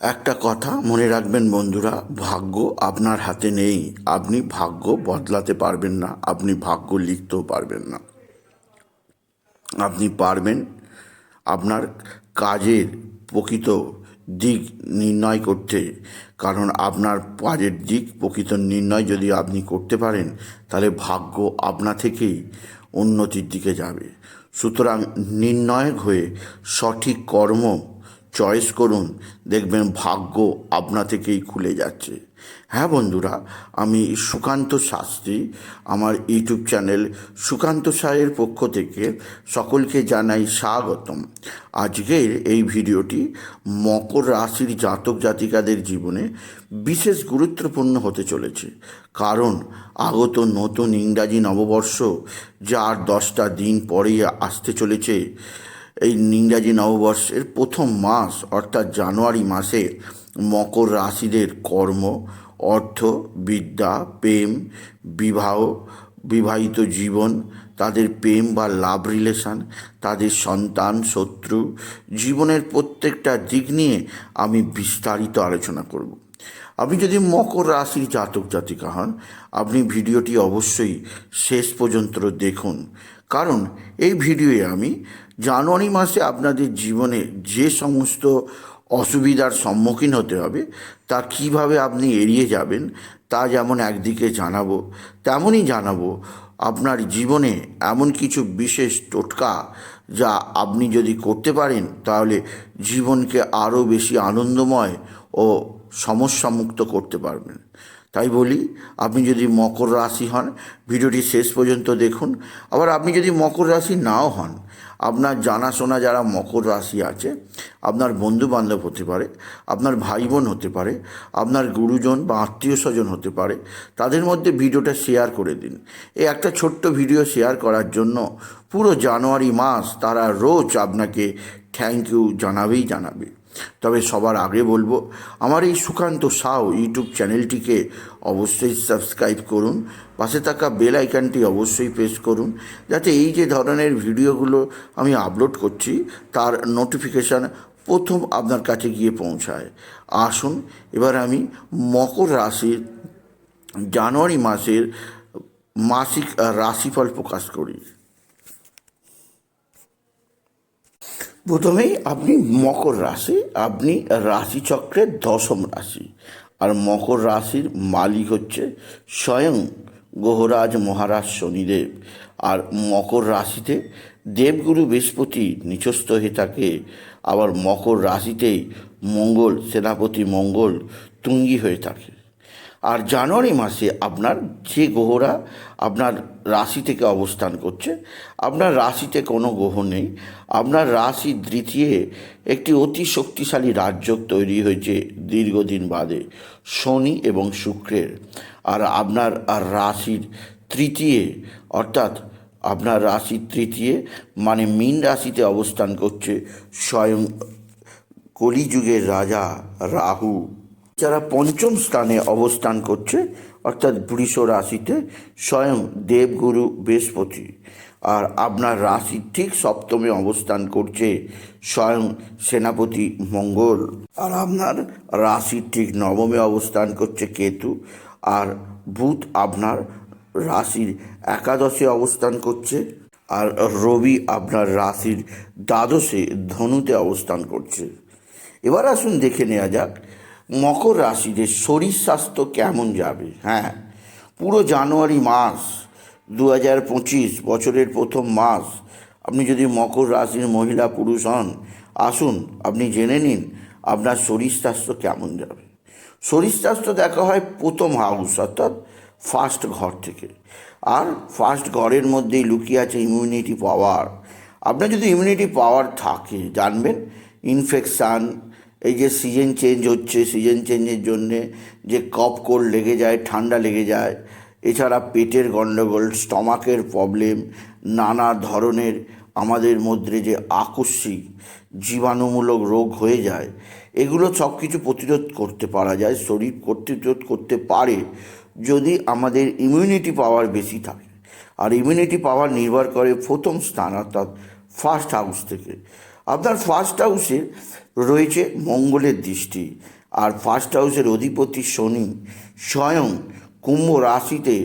একটা কথা মনে রাখবেন বন্ধুরা, ভাগ্য আপনার হাতে নেই। আপনি ভাগ্য বদলাতে পারবেন না, আপনি ভাগ্য লিখতেও পারবেন না। আপনি পারবেন আপনার কাজের প্রকৃত দিক নির্ণয় করতে, কারণ আপনার কাজের দিক প্রকৃত নির্ণয় যদি আপনি করতে পারেন, তাহলে ভাগ্য আপনা থেকেই উন্নতির দিকে যাবে। সুতরাং নির্ণায়ক হয়ে সঠিক কর্ম চয়েস করুন, দেখবেন ভাগ্য আপনা থেকেই খুলে যাচ্ছে। হ্যাঁ বন্ধুরা, আমি সুকান্ত শাস্ত্রী, আমার ইউটিউব চ্যানেল সুকান্ত সায়ের পক্ষ থেকে সকলকে জানাই স্বাগতম। আজকের এই ভিডিওটি মকর রাশির জাতক জাতিকাদের জীবনে বিশেষ গুরুত্বপূর্ণ হতে চলেছে। কারণ আগত নতুন ইংরাজি নববর্ষ, যার দশটা দিন পরেই আসতে চলেছে এই ইংরাজি নববর্ষের প্রথম মাস, অর্থাৎ জানুয়ারি মাসে মকর রাশিদের কর্ম, অর্থ, বিদ্যা, প্রেম, বিবাহ, বিবাহিত জীবন, তাদের প্রেম বা লাভ রিলেশন, তাদের সন্তান, শত্রু, জীবনের প্রত্যেকটা দিক নিয়ে আমি বিস্তারিত আলোচনা করব। আপনি যদি মকর রাশির জাতক জাতিকা হন, আপনি ভিডিওটি অবশ্যই শেষ পর্যন্ত দেখুন। কারণ এই ভিডিওয়ে আমি জানুয়ারি মাসে আপনাদের জীবনে যে সমস্ত অসুবিধার সম্মুখীন হতে হবে, তা কীভাবে আপনি এড়িয়ে যাবেন, তা যেমন একদিকে জানাব, তেমনই জানাব, আপনার জীবনে এমন কিছু বিশেষ টোটকা যা আপনি যদি করতে পারেন, তাহলে জীবনকে আরও বেশি আনন্দময় ও সমস্যামুক্ত করতে পারবেন। তাই বলি, আপনি যদি মকর রাশি হন, ভিডিওটি শেষ পর্যন্ত দেখুন। আবার আপনি যদি মকর রাশি নাও হন, আপনার জানাশোনা যারা মকর রাশি আছে, আপনার বন্ধু বান্ধব হতে পারে, আপনার ভাই বোন হতে পারে, আপনার গুরুজন বা আত্মীয় স্বজন হতে পারে, তাদের মধ্যে ভিডিওটা শেয়ার করে দিন। এই একটা ছোট্ট ভিডিও শেয়ার করার জন্য পুরো জানুয়ারি মাস তারা রোজ আপনাকে থ্যাংক ইউ জানাবেই জানাবে। তবে সবার আগে বলব, আমার এই সুকান্ত সাউ ইউটিউব চ্যানেলটিকে অবশ্যই সাবস্ক্রাইব করুন, পাশে থাকা বেল আইকনটি অবশ্যই প্রেস করুন, যাতে এই যে ধরনের ভিডিওগুলো আমি আপলোড করছি, তার নোটিফিকেশান প্রথম আপনার কাছে গিয়ে পৌঁছায়। আসুন, এবার আমি মকর রাশির, জানুয়ারি মাসের মাসিক রাশিফল প্রকাশ করি। প্রথমেই আপনি মকর রাশি, আপনি রাশিচক্রের দশম রাশি। আর মকর রাশির মালিক হচ্ছে স্বয়ং গ্রহরাজ মহারাজ শনিদেব। আর মকর রাশিতে দেবগুরু বৃহস্পতি নিচস্থ হয়ে থাকে। আবার মকর রাশিতেই মঙ্গল, সেনাপতি মঙ্গল তুঙ্গি হয়ে থাকে। আর জানুয়ারি মাসে আপনার যে গ্রহরা আপনার রাশি থেকে অবস্থান করছে, আপনার রাশিতে কোনো গ্রহ নেই। আপনার রাশি দ্বিতীয় একটি অতি শক্তিশালী রাজযোগ তৈরি হয়েছে দীর্ঘদিন বাদে, শনি এবং শুক্রের। আর আপনার আর রাশির তৃতীয়, অর্থাৎ আপনার রাশির তৃতীয় মানে মীন রাশিতে অবস্থান করছে স্বয়ং কলিযুগের রাজা রাহু। যারা পঞ্চম স্থানে অবস্থান করছে, অর্থাৎ বৃষ রাশিতে, স্বয়ং দেবগুরু বৃহস্পতি। আর আপনার রাশির ঠিক সপ্তমে অবস্থান করছে, স্বয়ং সেনাপতি মঙ্গল। আর আপনার রাশির ঠিক নবমে অবস্থান করছে কেতু। আর বুধ আপনার রাশির একাদশে অবস্থান করছে। আর রবি আপনার রাশির দ্বাদশে ধনুতে অবস্থান করছে। এবার আসুন দেখে নেওয়া যাক মকর রাশিদের শরীর স্বাস্থ্য কেমন যাবে? হ্যাঁ পুরো জানুয়ারি মাস দু হাজার পঁচিশ, বছরের প্রথম মাস। আপনি যদি মকর রাশির মহিলা পুরুষ হন, আসুন, আপনি জেনে নিন আপনার শরীর স্বাস্থ্য কেমন যাবে। শরীর স্বাস্থ্য দেখা হয় প্রথম হাউস, অর্থাৎ ফার্স্ট ঘর থেকে। আর ফার্স্ট ঘরের মধ্যেই লুকিয়ে আছে ইমিউনিটি পাওয়ার আপনার যদি ইমিউনিটি পাওয়ার থাকে, জানবেন ইনফেকশান এই যে সিজন চেঞ্জ হচ্ছে সিজন চেঞ্জের জন্যে যে কফ কোল্ড লেগে যায়, ঠান্ডা লেগে যায়, এছাড়া পেটের গণ্ডগোল স্টমাকের প্রবলেম নানা ধরনের আমাদের মধ্যে যে আকস্মিক জীবাণুমূলক রোগ হয়ে যায়, এগুলো সব কিছু প্রতিরোধ করতে পারা যায়, শরীর প্রতিরোধ করতে পারে যদি আমাদের ইমিউনিটি পাওয়ার বেশি থাকে। আর ইমিউনিটি পাওয়ার নির্ভর করে প্রথম স্থান অর্থাৎ ফার্স্ট হাউস থেকে। আপনার ফার্স্ট হাউসে রয়েছে মঙ্গলের দৃষ্টি, আর ফার্স্ট হাউসের অধিপতি শনি স্বয়ং কুম্ভ রাশিতে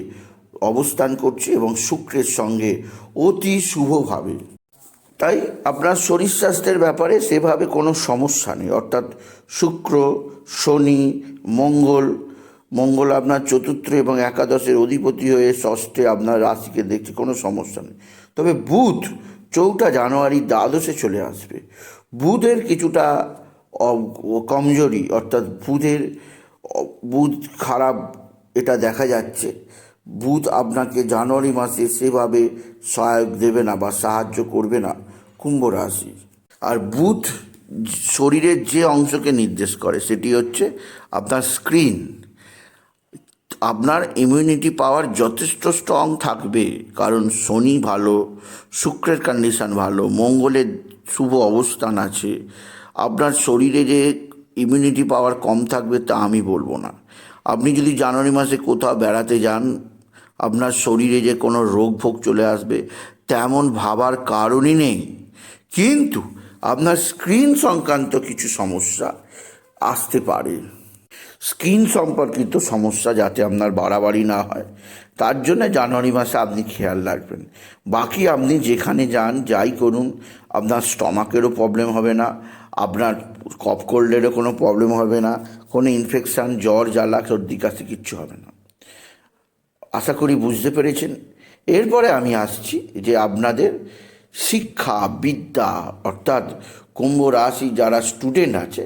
অবস্থান করছে এবং শুক্রের সঙ্গে অতি শুভভাবে তাই আপনার শরীর স্বাস্থ্যের ব্যাপারে সেভাবে কোনো সমস্যা নেই। অর্থাৎ শুক্র, শনি, মঙ্গল মঙ্গল আপনার চতুর্থ এবং একাদশের অধিপতি হয়ে ষষ্ঠে আপনার রাশিকে দেখছে কোনো সমস্যা নেই। তবে বুধ চৌঠা জানুয়ারি দ্বাদশে চলে আসবে। বুধের কিছুটা কমজোরি, অর্থাৎ বুধের বুধ খারাপ, এটা দেখা যাচ্ছে। বুধ আপনাকে জানুয়ারি মাসে সেভাবে সহায়ক দেবে না বা সাহায্য করবে না কুম্ভ রাশি। আর বুধ শরীরের যে অংশকে নির্দেশ করে, সেটি হচ্ছে আপনার স্ক্রিন। আপনার ইমিউনিটি পাওয়ার যথেষ্ট স্ট্রং থাকবে। কারণ শনি ভালো, শুক্রের কন্ডিশন ভালো, মঙ্গলের শুভ অবস্থান আছে। আপনার শরীরে যে ইমিউনিটি পাওয়ার কম থাকবে তা আমি বলব না। আপনি যদি জানুয়ারি মাসে কোথাও বেড়াতে যান, আপনার শরীরে যে কোনো রোগ ভোগ চলে আসবে, তেমন ভাবার কারণই নেই। কিন্তু আপনার স্ক্রিন সংক্রান্ত কিছু সমস্যা আসতে পারে। স্কিন সম্পর্কিত সমস্যা যাতে আপনার বাড়াবাড়ি না হয়। তার জন্য জানুয়ারি মাসে আপনি খেয়াল রাখবেন। বাকি আপনি যেখানে যান, যাই করুন, আপনার স্টমাকেরও প্রবলেম হবে না, আপনার কফ কোল্ডেরও কোনো প্রবলেম হবে না, কোনো ইনফেকশান জ্বর, জ্বালা, সর্দি, কাশি কিচ্ছু হবে না। আশা করি বুঝতে পেরেছেন। এরপরে আমি আসছি যে আপনাদের শিক্ষা, বিদ্যা, অর্থাৎ কুম্ভ রাশি যারা স্টুডেন্ট আছে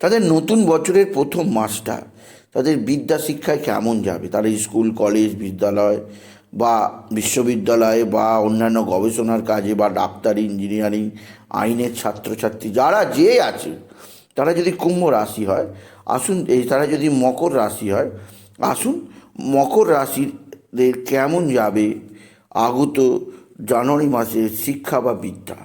তাদের নতুন বছরের প্রথম মাসটা, তাদের বিদ্যা শিক্ষায় কেমন যাবে? তারা স্কুল, কলেজ, বিদ্যালয় বা বিশ্ববিদ্যালয়ে বা অন্যান্য গবেষণার কাজে বা ডাক্তারি, ইঞ্জিনিয়ারিং, আইনের ছাত্রছাত্রী যারা যে আছে, তারা যদি কুম্ভ রাশি হয়, আসুন, এই তারা যদি মকর রাশি হয়, আসুন, মকর রাশিদের কেমন যাবে? আগত জানুয়ারি মাসে শিক্ষা বা বিদ্যা।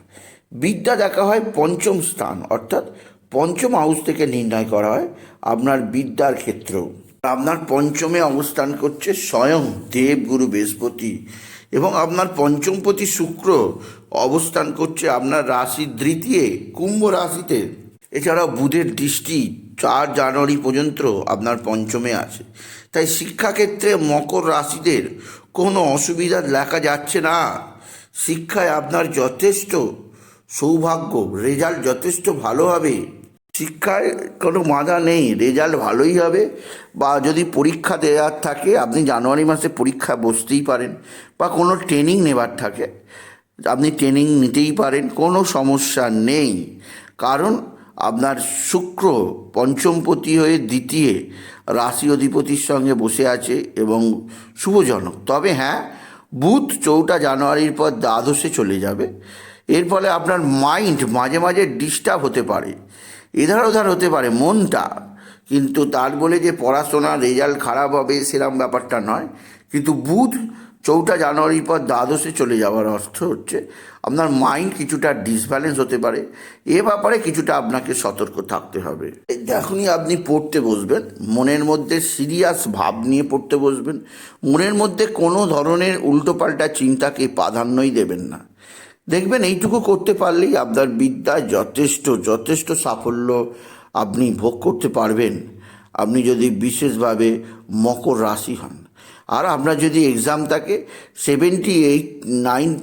বিদ্যা দেখা হয় পঞ্চম স্থান, অর্থাৎ পঞ্চম হাউস থেকে নির্ণয় করা হয় আপনার বিদ্যার ক্ষেত্রেও। আপনার পঞ্চমে অবস্থান করছে স্বয়ং দেবগুরু বৃহস্পতি এবং আপনার পঞ্চমপতি শুক্র অবস্থান করছে আপনার রাশি দ্বিতীয় কুম্ভ রাশিতে। এছাড়াও বুধের দৃষ্টি চার জানুয়ারি পর্যন্ত আপনার পঞ্চমে আছে। তাই শিক্ষাক্ষেত্রে মকর রাশিদের কোনো অসুবিধা দেখা যাচ্ছে না। শিক্ষায় আপনার যথেষ্ট সৌভাগ্য, রেজাল্ট যথেষ্ট ভালো হবে। শিক্ষায় কোনো বাধা নেই রেজাল্ট ভালোই হবে। বা যদি পরীক্ষা দেওয়ার থাকে, আপনি জানুয়ারি মাসে পরীক্ষা বসতেই পারেন বা কোনো ট্রেনিং নেবার থাকে, আপনি ট্রেনিং নিতেই পারেন, কোনো সমস্যা নেই। কারণ আপনার শুক্র পঞ্চমপতি হয়ে দ্বিতীয় রাশি অধিপতির সঙ্গে বসে আছে এবং শুভজনক। তবে হ্যাঁ বুধ চৌঠা জানুয়ারির পর দ্বাদশে চলে যাবে। এর ফলে আপনার মাইন্ড মাঝে মাঝে ডিস্টার্ব হতে পারে। এধার ওধার হতে পারে মনটা, কিন্তু তার বলে যে পড়াশোনা রেজাল্ট খারাপ হবে সেরকম ব্যাপারটা নয়। কিন্তু বুধ চৌঠা জানুয়ারির পর দ্বাদশে চলে যাওয়ার অর্থ হচ্ছে আপনার মাইন্ড কিছুটা ডিসব্যালেন্স হতে পারে। এ ব্যাপারে কিছুটা আপনাকে সতর্ক থাকতে হবে। যখনই আপনি পড়তে বসবেন, মনের মধ্যে সিরিয়াস ভাব নিয়ে পড়তে বসবেন। মনের মধ্যে কোনো ধরনের উল্টোপাল্টা চিন্তাকে প্রাধান্যই দেবেন না। দেখবেন এইটুকু করতে পারলেই আপনার বিদ্যায় যথেষ্ট যথেষ্ট সাফল্য আপনি ভোগ করতে পারবেন। আপনি যদি বিশেষভাবে মকর রাশি হন। আর আপনার যদি এক্সাম থাকে সেভেন্টি এইট নাইন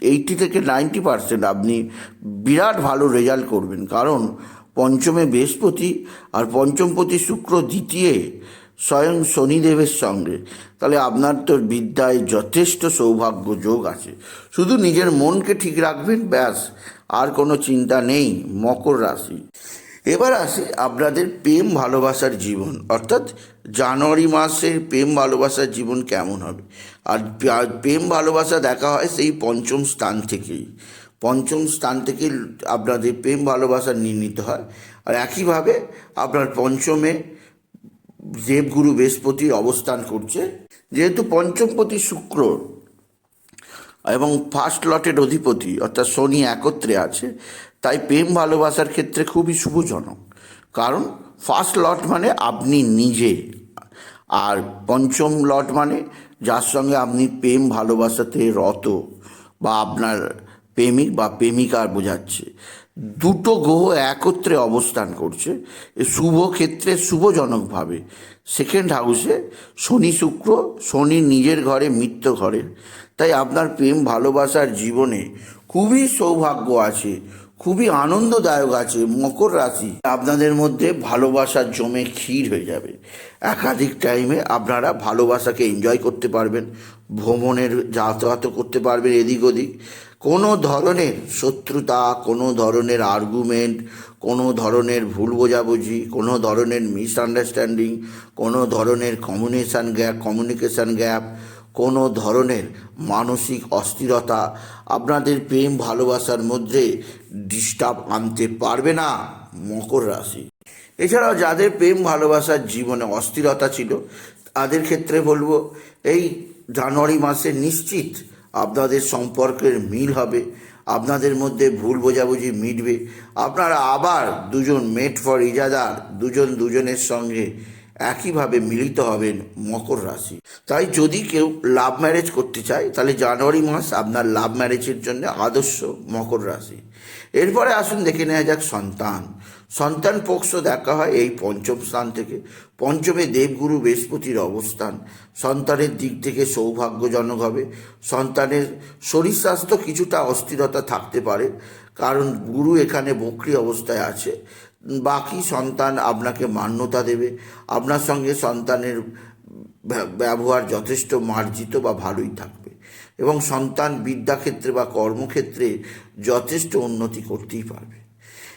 এইটটি থেকে নাইনটি পার্সেন্ট আপনি বিরাট ভালো রেজাল্ট করবেন। কারণ পঞ্চমে বৃহস্পতি আর পঞ্চমপতি শুক্র দ্বিতীয়। স্বয়ং শনিদেবের সঙ্গে। তাহলে আপনার তো বিদ্যায় যথেষ্ট সৌভাগ্য যোগ আছে। শুধু নিজের মনকে ঠিক রাখবেন, ব্যাস, আর কোনো চিন্তা নেই, মকর রাশি। এবার আসে আপনাদের প্রেম ভালোবাসার জীবন। অর্থাৎ জানুয়ারি মাসের প্রেম ভালোবাসার জীবন কেমন হবে? আর প্রেম ভালোবাসা দেখা হয় সেই পঞ্চম স্থান থেকেই। পঞ্চম স্থান থেকে আপনাদের প্রেম ভালোবাসা নির্ণীত হয়। আর একইভাবে আপনার পঞ্চমে দেবগুরু বৃহস্পতি অবস্থান করছে। যেহেতু পঞ্চমপতি শুক্র এবং ফার্স্ট লটের অধিপতি, অর্থাৎ শনি একত্রে আছে, তাই প্রেম ভালোবাসার ক্ষেত্রে খুবই শুভজনক। কারণ ফার্স্ট লট মানে আপনি নিজে। আর পঞ্চম লট মানে যার সঙ্গে আপনি প্রেম ভালোবাসাতে রত বা আপনার প্রেমিক বা প্রেমিকা বোঝাচ্ছে। দুটো গ্রহ একত্রে অবস্থান করছে শুভ ক্ষেত্রে শুভজনকভাবে। সেকেন্ড হাউসে শনি শুক্র, শনি নিজের ঘরে, মিত্র ঘরে। তাই আপনার প্রেম, ভালোবাসার জীবনে খুবই সৌভাগ্য আছে, খুবই আনন্দদায়ক আছে, মকর রাশি। আপনাদের মধ্যে ভালোবাসার জমে ক্ষীর হয়ে যাবে। একাধিক টাইমে আপনারা ভালোবাসাকে এনজয় করতে পারবেন, ভ্রমণের যাতায়াত করতে পারবেন এদিক ওদিক। কোনো ধরনের শত্রুতা, কোনো ধরনের আর্গুমেন্ট কোনো ধরনের ভুল বোঝাবুঝি, কোনো ধরনের মিসআন্ডারস্ট্যান্ডিং কোনো ধরনের কমিউনিকেশান গ্যাপ কমিউনিকেশান গ্যাপ কোনো ধরনের মানসিক অস্থিরতা আপনাদের প্রেম ভালোবাসার মধ্যে ডিস্টার্ব আনতে পারবে না মকর রাশি। এছাড়াও যাদের প্রেম ভালোবাসার জীবনে অস্থিরতা ছিল, তাদের ক্ষেত্রে বলব, এই জানুয়ারি মাসে নিশ্চিত আপনাদের সম্পর্কের মিল হবে, আপনাদের মধ্যে ভুল বোঝাবুঝি মিটবে। আপনারা আবার দুজন মেট ফর ইজাদার দুজন দুজনের সঙ্গে একইভাবে মিলিত হবেন মকর রাশি। তাই যদি কেউ লাভ ম্যারেজ করতে চায়, তাহলে জানুয়ারি মাস আপনার লাভ ম্যারেজের জন্য আদর্শ মকর রাশি। এরপরে আসুন দেখে নেওয়া যাক সন্তান। সন্তান পক্ষ দেখা হয় এই পঞ্চম স্থান থেকে। পঞ্চমে দেবগুরু বৃহস্পতির অবস্থান। সন্তানের দিক থেকে সৌভাগ্যজনক হবে। সন্তানের শরীর স্বাস্থ্য কিছুটা অস্থিরতা থাকতে পারে, কারণ গুরু এখানে বক্রি অবস্থায় আছে। বাকি সন্তান আপনাকে মান্যতা দেবে। আপনার সঙ্গে সন্তানের ব্যবহার যথেষ্ট মার্জিত বা ভালোই থাকবে এবং সন্তান বিদ্যাক্ষেত্রে বা কর্মক্ষেত্রে যথেষ্ট উন্নতি করতেই পারবে।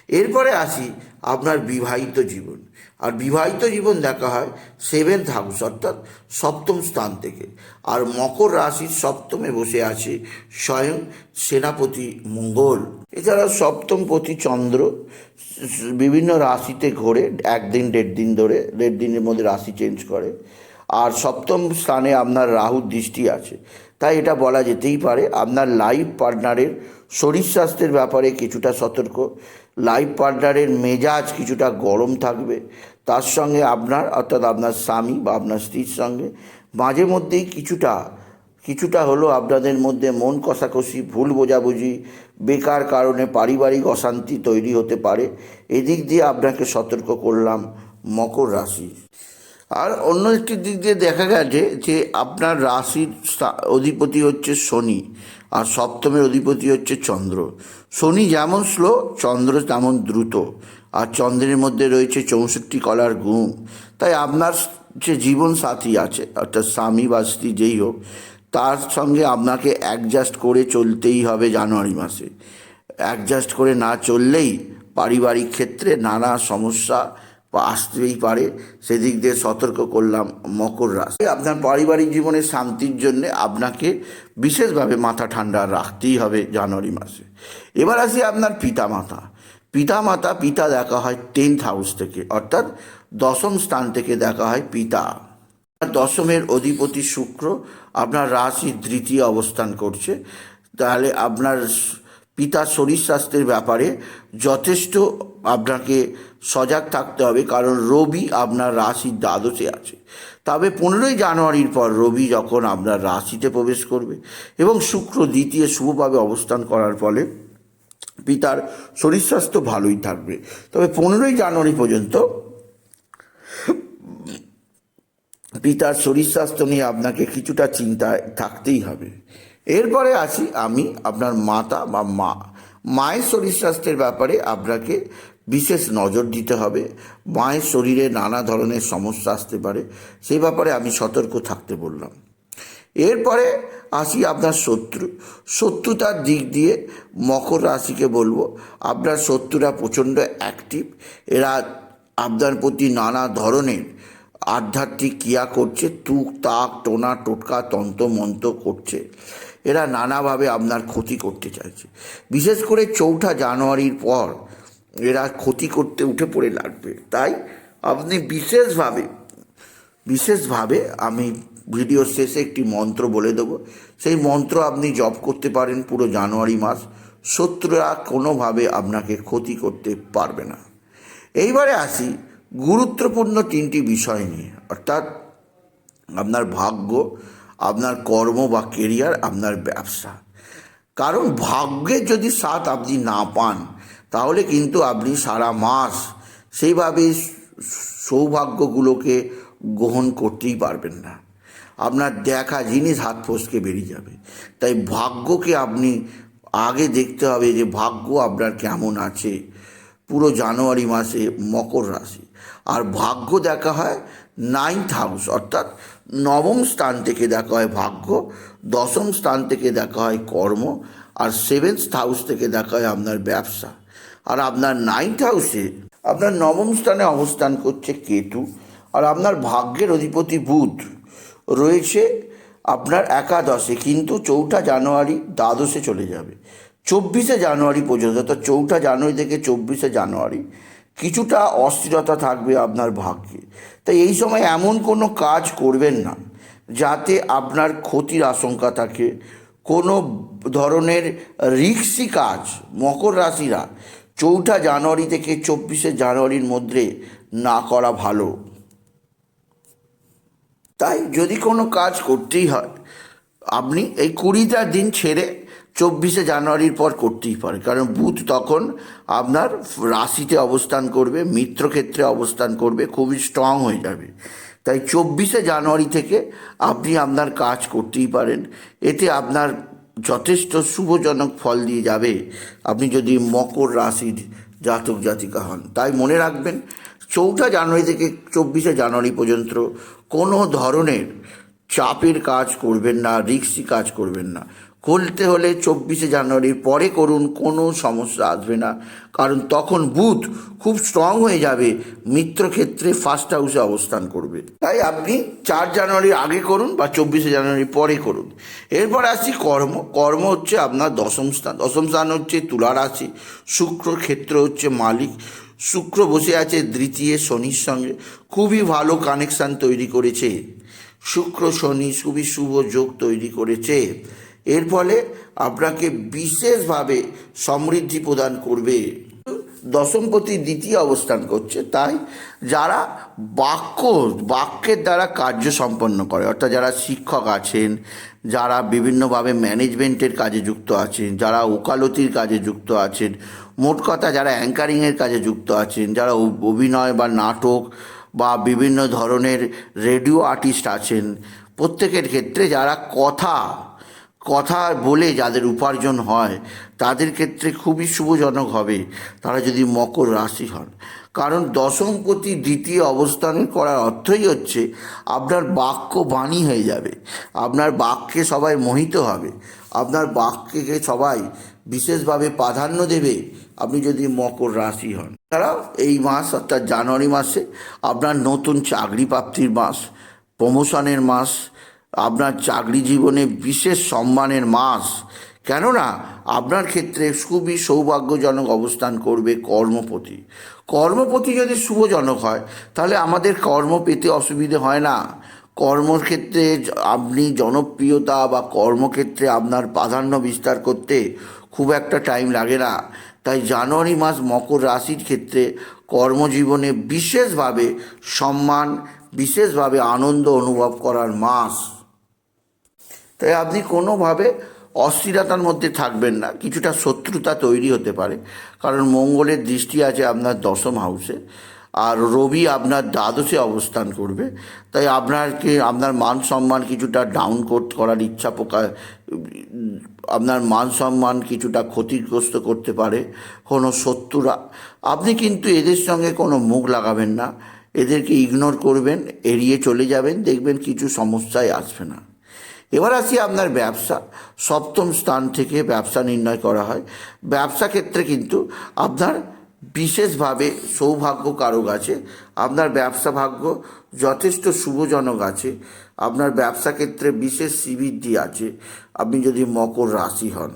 এরপরে আসি আপনার বিবাহিত জীবন। আর বিবাহিত জীবন দেখা হয় সেভেন্থ হাউস অর্থাৎ সপ্তম স্থান থেকে। আর মকর রাশির সপ্তমে বসে আছে স্বয়ং সেনাপতি মঙ্গল। এছাড়া সপ্তম পতি চন্দ্র, বিভিন্ন রাশিতে ঘোরে, একদিন দেড় দিন ধরে, দেড় দিনের মধ্যে রাশি চেঞ্জ করে। আর সপ্তম স্থানে আপনার রাহুর দৃষ্টি আছে। তাই এটা বলা যেতেই পারে, আপনার লাইফ পার্টনারের শরীর স্বাস্থ্যের ব্যাপারে কিছুটা সতর্ক লাইফ পার্টনারের মেজাজ কিছুটা গরম থাকবে, তার সঙ্গে আপনার, অর্থাৎ আপনার স্বামী বা আপনার স্ত্রীর সঙ্গে মাঝে মধ্যেই কিছুটা কিছুটা হলো আপনাদের মধ্যে মন কষাকষি, ভুল বোঝাবুঝি, বেকার কারণে পারিবারিক অশান্তি তৈরি হতে পারে। এদিক দিয়ে আপনাকে সতর্ক করলাম মকর রাশি। আর অন্য একটি দিক দিয়ে দেখা গেছে যে আপনার রাশির অধিপতি হচ্ছে শনি আর সপ্তমের অধিপতি হচ্ছে চন্দ্র। শনি যেমন স্লো, চন্দ্র তেমন দ্রুত আর চন্দ্রের মধ্যে রয়েছে চৌষট্টি কলার গুণ। তাই আপনার যে জীবন সাথী আছে, অর্থাৎ স্বামী বা স্ত্রী যেই হোক, তার সঙ্গে আপনাকে অ্যাডজাস্ট করে চলতেই হবে জানুয়ারি মাসে। অ্যাডজাস্ট করে না চললেই পারিবারিক ক্ষেত্রে নানা সমস্যা আসতেই পারে। সেদিক দিয়ে সতর্ক করলাম মকর রাশি। আপনার পারিবারিক জীবনে শান্তির জন্য আপনাকে বিশেষভাবে মাথা ঠান্ডা রাখতেই হবে জানুয়ারি মাসে। এবার আসি আপনার পিতা মাতা পিতা দেখা হয় টেন্থ হাউস থেকে, অর্থাৎ দশম স্থান থেকে দেখা হয় পিতা। দশমের অধিপতি শুক্র, আপনার রাশির তৃতীয় অবস্থান করছে। তাহলে আপনার পিতার শরীর স্বাস্থ্যের ব্যাপারে যথেষ্ট আপনাকে সজাগ থাকতে হবে, কারণ রবি আপনার রাশির দ্বাদশে আছে। তবে পনেরোই জানুয়ারির পর রবি যখন আপনার রাশিতে প্রবেশ করবে এবং শুক্র দ্বিতীয় শুভভাবে অবস্থান করার ফলে পিতার শরীর স্বাস্থ্য ভালোই থাকবে। তবে পনেরোই জানুয়ারি পর্যন্ত পিতার শরীর স্বাস্থ্য নিয়ে আপনাকে কিছুটা চিন্তায় থাকতেই হবে। এরপরে আসি আমি আপনার মাতা বা মা। মায়ের শরীর স্বাস্থ্যের ব্যাপারে আপনাকে বিশেষ নজর দিতে হবে। মায়ের শরীরে নানা ধরনের সমস্যা আসতে পারে, সেই ব্যাপারে আমি সতর্ক থাকতে বললাম। এরপরে আসি আপনার শত্রু। শত্রুতার দিক দিয়ে মকর রাশিকে বলব। আপনার শত্রুরা প্রচণ্ড অ্যাক্টিভ এরা আপনার প্রতি নানা ধরনের আধ্যাত্মিক ক্রিয়া করছে। তুক তাক টোনা টোটকা তন্ত্র মন্ত্র করছে। এরা নানাভাবে আপনার ক্ষতি করতে চাইছে। বিশেষ করে চৌঠা জানুয়ারির পর এরা ক্ষতি করতে উঠে পড়ে লাগবে। তাই আপনি বিশেষভাবে বিশেষভাবে আমি ভিডিও শেষে একটি মন্ত্র বলে দেবো। সেই মন্ত্র আপনি জপ করতে পারেন পুরো জানুয়ারি মাস। শত্রুরা কোনোভাবে আপনাকে ক্ষতি করতে পারবে না। এইবারে আসি গুরুত্বপূর্ণ তিনটি বিষয় নিয়ে। অর্থাৎ আপনার ভাগ্য আপনার কর্ম বা কেরিয়ার আপনার ব্যবসা। কারণ ভাগ্যের যদি সাথ আপনি না পান, তাহলে কিন্তু আপনি সারা মাস সেইভাবে সৌভাগ্যগুলোকে গ্রহণ করতেই পারবেন না। আপনার দেখা জিনিস হাত ফসকে বেরিয়ে যাবে। তাই ভাগ্যকে আপনি আগে দেখতে হবে যে ভাগ্য আপনার কেমন আছে। পুরো জানুয়ারি মাসে মকর রাশি। আর ভাগ্য দেখা হয় নাইন্থ হাউস অর্থাৎ নবম স্থান থেকে দেখা হয় ভাগ্য, দশম স্থান থেকে দেখা হয় কর্ম, আর সেভেন্থ হাউস থেকে দেখা হয় আপনার ব্যবসা। আর আপনার নাইন্থ হাউসে আপনার নবম স্থানে অবস্থান করছে কেতু, আর আপনার ভাগ্যের অধিপতি বুধ। রয়েছে আপনার একাদশে, কিন্তু চৌঠা জানুয়ারি দ্বাদশে চলে যাবে। চব্বিশে জানুয়ারি পর্যন্ত, অর্থাৎ চৌঠা জানুয়ারি থেকে চব্বিশে জানুয়ারি কিছুটা অস্থিরতা থাকবে আপনার ভাগ্যে। তাই এই সময় এমন কোনো কাজ করবেন না, যাতে আপনার ক্ষতির আশঙ্কা থাকে। কোনো ধরনের রিক্সি কাজ, মকর রাশিরা চৌঠা জানুয়ারি থেকে চব্বিশে জানুয়ারির মধ্যে না করা ভালো। তাই যদি কোনো কাজ করতেই হয়, আপনি এই কুড়িটা দিন ছেড়ে চব্বিশে জানুয়ারির পর করতেই পারে। কারণ বুধ তখন আপনার রাশিতে অবস্থান করবে, মিত্রক্ষেত্রে অবস্থান করবে, খুবই স্ট্রং হয়ে যাবে। তাই চব্বিশে জানুয়ারি থেকে আপনি আপনার কাজ করতেই পারেন। এতে আপনার যথেষ্ট শুভজনক ফল দিয়ে যাবে। আপনি যদি মকর রাশির জাতক জাতিকা হন। তাই মনে রাখবেন, চৌঠা জানুয়ারি থেকে চব্বিশে জানুয়ারি পর্যন্ত কোনো ধরনের চাপের কাজ করবেন না রিক্সি কাজ করবেন না। করতে হলে চব্বিশে জানুয়ারির পরে করুন, কোনো সমস্যা আসবে না। কারণ তখন বুথ খুব স্ট্রং হয়ে যাবে, মিত্রক্ষেত্রে ফার্স্ট হাউসে অবস্থান করবে। তাই আপনি চার জানুয়ারির আগে করুন বা চব্বিশে জানুয়ারির পরে করুন। এরপর আসছি কর্ম। কর্ম হচ্ছে আপনার দশম স্থান। দশম স্থান হচ্ছে তুলা রাশি, শুক্র ক্ষেত্র হচ্ছে মালিক। শুক্র বসে আছে দ্বিতীয় শনির সঙ্গে। খুবই ভালো কানেকশান তৈরি করেছে। শুক্র শনি, খুবই শুভ যোগ তৈরি করেছে। এর ফলে আপনাকে বিশেষভাবে সমৃদ্ধি প্রদান করবে। দশমপতি দ্বিতীয় অবস্থান করছে, তাই যারা বাক্য, বাক্যের দ্বারা কার্য সম্পন্ন করে, অর্থাৎ যারা শিক্ষক আছেন, যারা বিভিন্নভাবে ম্যানেজমেন্টের কাজে যুক্ত আছেন, যারা ওকালতির কাজে যুক্ত আছেন, মোট কথা যারা অ্যাঙ্কারিংয়ের কাজে যুক্ত আছেন, যারা অভিনয় বা নাটক বা বিভিন্ন ধরনের রেডিও আর্টিস্ট আছেন, প্রত্যেকের ক্ষেত্রে যারা কথা কথা বলে যাদের উপার্জন হয়, তাদের ক্ষেত্রে খুবই শুভজনক হবে। তারা যদি মকর রাশি হন। কারণ দশমপতি দ্বিতীয় অবস্থানে করার অর্থই হচ্ছে আপনার বাক্য বাণী হয়ে যাবে। আপনার বাক্যে সবাই মোহিত হবে। আপনার বাক্যকে সবাই বিশেষভাবে প্রাধান্য দেবে। আপনি যদি মকর রাশি হন। এছাড়াও এই মাস, অর্থাৎ জানুয়ারি মাসে আপনার নতুন চাকরি প্রাপ্তির মাস, প্রমোশনের মাস আপনার চাকরি জীবনে বিশেষ সম্মানের মাস। কেননা, আপনার ক্ষেত্রে খুবই সৌভাগ্যজনক অবস্থান করবে কর্মপতি। কর্মপতি যদি শুভজনক হয়, তাহলে আমাদের কর্ম পেতে অসুবিধে হয় না। কর্মক্ষেত্রে আপনি জনপ্রিয়তা বা কর্মক্ষেত্রে আপনার প্রাধান্য বিস্তার করতে খুব একটা টাইম লাগে না। তাই জানুয়ারি মাস মকর রাশির ক্ষেত্রে কর্মজীবনে বিশেষভাবে সম্মান, বিশেষভাবে আনন্দ অনুভব করার মাস। তাই আপনি কোনোভাবে অস্থিরতার মধ্যে থাকবেন না। কিছুটা শত্রুতা তৈরি হতে পারে। কারণ মঙ্গলের দৃষ্টি আছে আপনার দশম হাউসে আর রবি আপনার দ্বাদশে অবস্থান করবে। তাই আপনারকে, আপনার মান সম্মান কিছুটা ডাউন করার ইচ্ছা প্রকাশ, আপনার মান সম্মান কিছুটা ক্ষতিগ্রস্ত করতে পারে। কোনো শত্রুরা, আপনি কিন্তু এদের সঙ্গে কোনো মুখ লাগাবেন না। এদেরকে ইগনোর করবেন, এড়িয়ে চলে যাবেন, দেখবেন কিছু সমস্যায় আসবে না। এবার আসি আপনার ব্যবসা। সপ্তম স্থান থেকে ব্যবসা নির্ণয় করা হয়। ব্যবসা ক্ষেত্রে কিন্তু আপনার বিশেষভাবে সৌভাগ্য কারক আছে। আপনার ব্যবসা ভাগ্য যথেষ্ট শুভজনক আছে। আপনার ব্যবসা ক্ষেত্রে বিশেষ শ্রীবৃদ্ধি আছে। আপনি যদি মকর রাশি হন।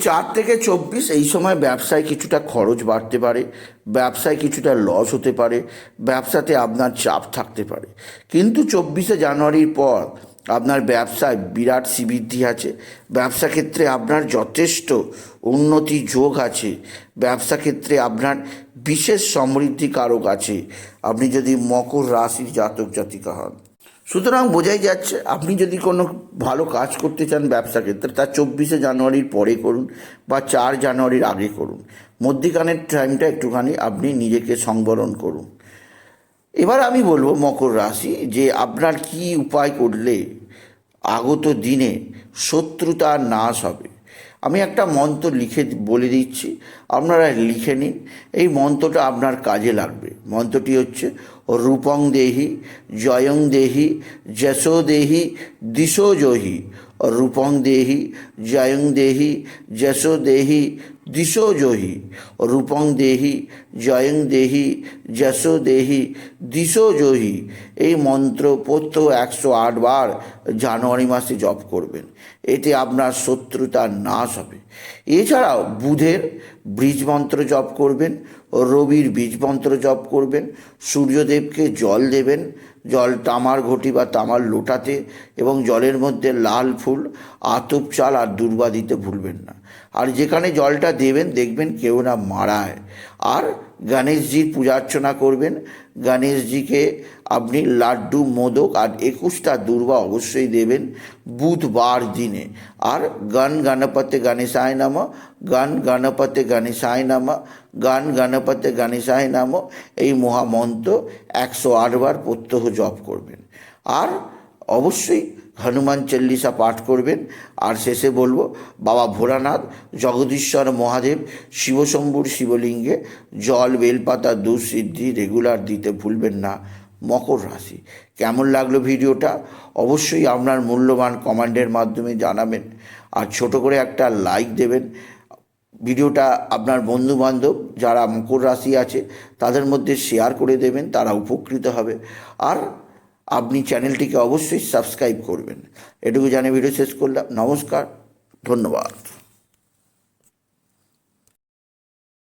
চার থেকে চব্বিশ এই সময় ব্যবসায় কিছুটা খরচ বাড়তে পারে। ব্যবসায় কিছুটা লস হতে পারে। ব্যবসাতে আপনার চাপ থাকতে পারে। কিন্তু চব্বিশে জানুয়ারির পর আপনার ব্যবসায় বিরাট শ্রীবৃদ্ধি আছে। ব্যবসা ক্ষেত্রে আপনার যথেষ্ট উন্নতি যোগ আছে। ব্যবসা ক্ষেত্রে আপনার বিশেষ সমৃদ্ধি কারক আছে। আপনি যদি মকর রাশির জাতক জাতিকা হন। সুতরাং বোঝাই যাচ্ছে, আপনি যদি কোনো ভালো কাজ করতে চান ব্যবসা ক্ষেত্রে, তা চব্বিশে জানুয়ারির পরে করুন বা চার জানুয়ারির আগে করুন। মধ্যিখানের টাইমটা একটুখানি আপনি নিজেকে সংবরণ করুন। এবার আমি বলব মকর রাশি, যে আপনার কি উপায় করলে আগত দিনে শত্রুতা আর নাশ হবে। আমি একটা মন্ত্র লিখে বলে দিচ্ছি, আপনারা লিখে নিন। এই মন্ত্রটা আপনার কাজে লাগবে। মন্ত্রটি হচ্ছে, রূপং দেহি, জয়ং দেহি, যশো দেহি, দিশো জহি। রূপং দেহি, জয়ং দেহি, যশো দেহি, দিশো জহি। রূপং দেহি, জয়ং দেহি, যশো দেহি, দিশো জহি। এই মন্ত্র প্রত্যহ একশো বার জানুয়ারি মাসে জপ করবেন। এতে আপনার শত্রুতার নাশ হবে। এছাড়াও বুধের বীজ মন্ত্র জপ করবেন, রবির বীজ মন্ত্র জপ করবেন, সূর্যদেবকে জল দেবেন জল তামার ঘটি বা তামার লোটাতে এবং জলের মধ্যে লাল ফুল, আতপ চাল আর দুর্বা দিতে ভুলবেন না। আর যেখানে জলটা দেবেন, দেখবেন কেউ না মারায়। আর গণেশজির পূজা অর্চনা করবেন। গণেশজিকে আপনি লাড্ডু, মোদক আর একুশটা দুর্বা অবশ্যই দেবেন বুধবার দিনে। আর গান গণপতে গণেশায় নাম, গান গণপতে গণেশায় নাম গান গণপতে গণেশায় নাম এই মহামন্ত্র একশো আটবার প্রত্যহ জপ করবেন। আর অবশ্যই হনুমান চল্লিশা পাঠ করবেন। আর শেষে বলব, বাবা ভোলানাথ, জগদীশ্বর মহাদেব, শিবশম্ভুর শিবলিঙ্গে জল, বেলপাতা দুঃসিদ্ধি রেগুলার দিতে ভুলবেন না। মকর রাশি। কেমন লাগল ভিডিওটা? অবশ্যই আপনার মূল্যবান কমান্ডের মাধ্যমে জানাবেন। আর ছোট করে একটা লাইক দেবেন। ভিডিওটা আপনার বন্ধুবান্ধব যারা মকর রাশি আছে, তাদের মধ্যে শেয়ার করে দেবেন, তারা উপকৃত হবে। আর আপনি চ্যানেলটিকে অবশ্যই সাবস্ক্রাইব করবেন। এটুকু জানিয়ে ভিডিও শেষ করলাম। নমস্কার, ধন্যবাদ।